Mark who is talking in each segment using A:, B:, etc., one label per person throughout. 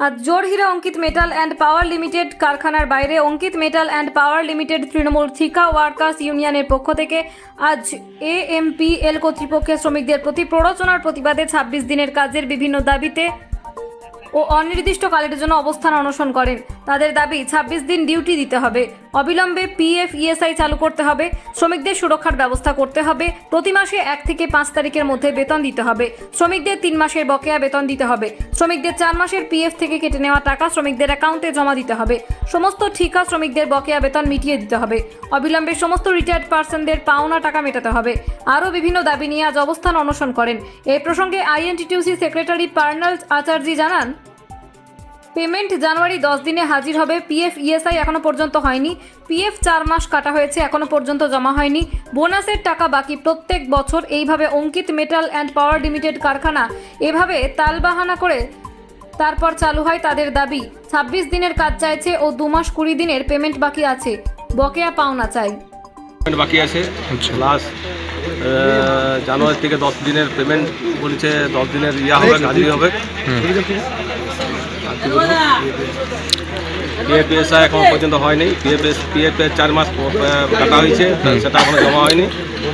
A: আজ Jorhira Ankit metal and power limited কারখানার বাইরে Ankit metal and power limited Trinamool থিকা workers ইউনিয়নের পক্ষ থেকে আজ এএমপিএল কর্তৃপক্ষের শ্রমিকদের প্রতি প্ররোচনার প্রতিবাদে ছাব্বিশ দিনের কাজের বিভিন্ন দাবিতে ও অনির্দিষ্ট অনির্দিষ্টকালের জন্য অবস্থান অনশন করেন। তাদের দাবি, ছাব্বিশ দিন ডিউটি দিতে হবে। অবিলম্বে পিএফ, ইএসআই চালু করতে হবে। শ্রমিকদের সুরক্ষার ব্যবস্থা করতে হবে। প্রতি মাসে এক থেকে পাঁচ তারিখের মধ্যে বেতন দিতে হবে। শ্রমিকদের তিন মাসের বকেয়া বেতন দিতে হবে। শ্রমিকদের চার মাসের পিএফ থেকে কেটে নেওয়া টাকা শ্রমিকদের অ্যাকাউন্টে জমা দিতে হবে। সমস্ত ঠিকা শ্রমিকদের বকেয়া বেতন মিটিয়ে দিতে হবে। অবিলম্বে সমস্ত রিটায়ার্ড পার্সনদের পাওনা টাকা মেটাতে হবে। আরও বিভিন্ন দাবি নিয়ে আজ অবস্থান অনশন করেন। এই প্রসঙ্গে আইএনটিটিউসি সেক্রেটারি পার্নাল আচার্য জানান পেমেন্ট জানুয়ারি দশ দিনে হাজির হবে। পিএফ ইএসআই এখনও পর্যন্ত হয়নি। পিএফ চার মাস কাটা হয়েছে এখনও পর্যন্ত জমা হয়নি। বোনাসের টাকা বাকি প্রত্যেক বছর। এইভাবে Ankit metal and power limited কারখানা এভাবে তালবাহানা করে তারপর চালু হয় তাদের দাবি। ছাব্বিশ দিনের কাজ চাইছে ও দু মাস কুড়ি দিনের পেমেন্ট বাকি আছে। বকেয়া পাওনা চাই।
B: বাকি আছে। প্লাস জানুয়ারি থেকে দশ দিনের পেমেন্ট বলছে দশ দিনের ইয়া হবে কাজই হবে। পিএফএসআই এখন পর্যন্ত হয়নি। পিএফএস পিএফ চার মাস কাটা হয়েছে সেটা এখনও জমা হয়নি।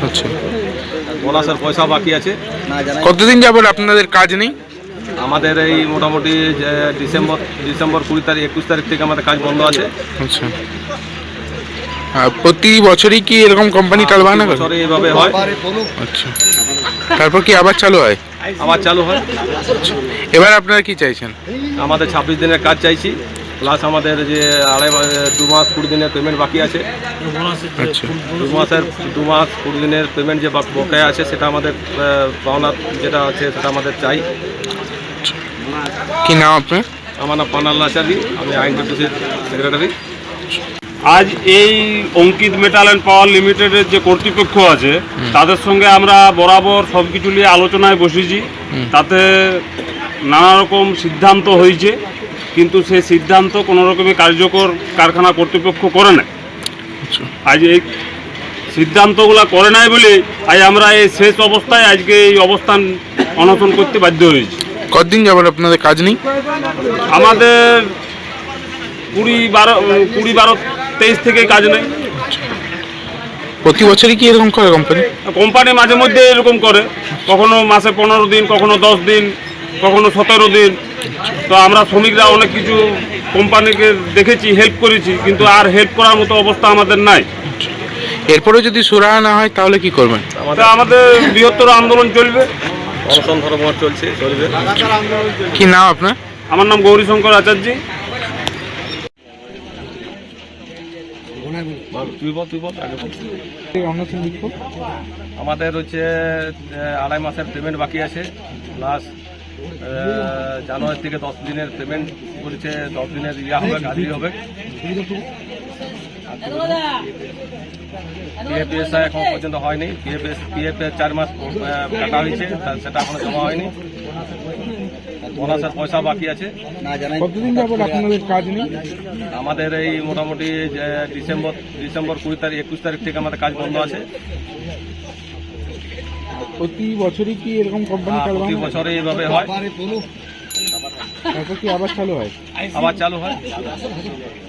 C: আচ্ছা।
B: বোনাসের পয়সা বাকি আছে।
C: কতদিন যাবত আপনাদের কাজ নেই?
B: আমাদের এই মোটামুটি ডিসেম্বর ডিসেম্বর কুড়ি তারিখ একুশ তারিখ থেকে আমাদের কাজ বন্ধ আছে।
C: আচ্ছা। প্রতি বছরই কি এরকম কোম্পানি টালবাহানা করে?
B: বছরে এইভাবে হয়।
C: আচ্ছা। তারপর কি আবার চালু হয়?
B: আবার চালু হয়।
C: এবার আপনারা কি চাইছেন?
B: আমাদের ছাব্বিশ দিনের কাজ চাইছি প্লাস আমাদের যে আড়াই দু মাস কুড়ি দিনের পেমেন্ট বাকি আছে।
C: আচ্ছা।
B: দু মাসের দু মাস কুড়ি দিনের পেমেন্ট যে বকেয়া আছে সেটা আমাদের পাওনা যেটা আছে সেটা আমাদের চাই।
C: কি নাম আপনার?
B: আমার নাম পানাল আচারি আমি আইন সেক্রেটারি।
D: আজ এই অঙ্কিত মেটাল অ্যান্ড পাওয়ার লিমিটেডের যে কর্তৃপক্ষ আছে তাদের সঙ্গে আমরা বরাবর সব কিছু নিয়ে আলোচনায় বসেছি। তাতে নানা রকম সিদ্ধান্ত হয়েছে কিন্তু সেই সিদ্ধান্ত কোনো রকমই কার্যকর কারখানা কর্তৃপক্ষ করে না
C: আচ্ছা।
D: আজ এই সিদ্ধান্তগুলো করে নাই বলে আজ আমরা এই শেষ অবস্থায় আজকে এই অবস্থান অনশন করতে বাধ্য হয়েছি।
C: কতদিন যাবত আপনাদের কাজ নেই?
D: আমাদের কুড়ি বারো কুড়ি বারো তেইশ থেকে কাজ নেই।
C: প্রতি বছরই কি এরকম করে কোম্পানি
D: কোম্পানি মাঝে মধ্যে এরকম করে। কখনো মাসে পনেরো দিন কখনো দশ দিন কখনো সতেরো দিন। তো আমরা শ্রমিকরা অনেক কিছু কোম্পানিকে দেখেছি হেল্প করেছি কিন্তু আর হেল্প করার মতো অবস্থা আমাদের নাই।
C: এরপরে যদি সুরাহা না হয় তাহলে কি করবেন?
D: আমাদের বৃহত্তর আন্দোলন চলবে।
B: অনশন ধর্মঘট চলছে চলবে।
C: কি নাম আপনার?
D: আমার নাম গৌরীশঙ্কর আচার্য
B: বল, তুই আগে। আমাদের হচ্ছে আড়াই মাসের পেমেন্ট বাকি আছে। প্লাস জানুয়ারি থেকে দশ দিনের পেমেন্ট করেছে, দশ দিনের ইয়া হবে কাজই হবে। এখন পর্যন্ত হয়নি। পিএফএস পিএফ চার মাস কাটা হয়েছে সেটা এখনও জমা হয়নি। বোনাসের পয়সা বাকি আছে।
C: কতদিন যাবত আপনাদের কাজ নেই?
B: আমাদের এই মোটামুটি ডিসেম্বর ডিসেম্বর কুড়ি তারিখ একুশ তারিখ থেকে আমাদের কাজ বন্ধ আছে।
C: প্রতি বছরই কি এরকম কোম্পানি
B: প্রতি বছরে এইভাবে হয়।
C: তারপর কি আবার চালু হয়?
B: আবার চালু হয়।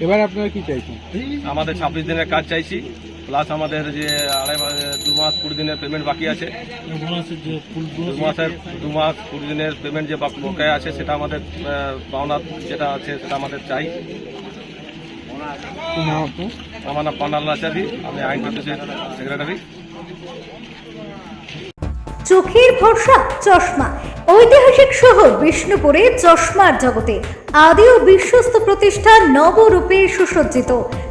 C: এবার আপনারা কি চাইছেন?
B: আমাদের ছাব্বিশ দিনের কাজ চাইছি। প্লাস আমাদের যে আড়াই মা- দু মাস কুড়ি দিনের পেমেন্ট বাকি আছে। দু মাসের দু মাস কুড়ি দিনের পেমেন্ট যে বাক- বকেয়া আছে, সেটা আমাদের পাওনা যেটা আছে, সেটা আমাদের চাই। আমার নাম পান্নাল আচারি আমি আইন প্রতিষ্ঠান সেক্রেটারি
E: চোখের ভরসা, চশমা। ঐতিহাসিক শহর বিষ্ণুপুরে চশমার জগতে আদি ও বিশ্বস্ত প্রতিষ্ঠান নবরূপে সুসজ্জিত।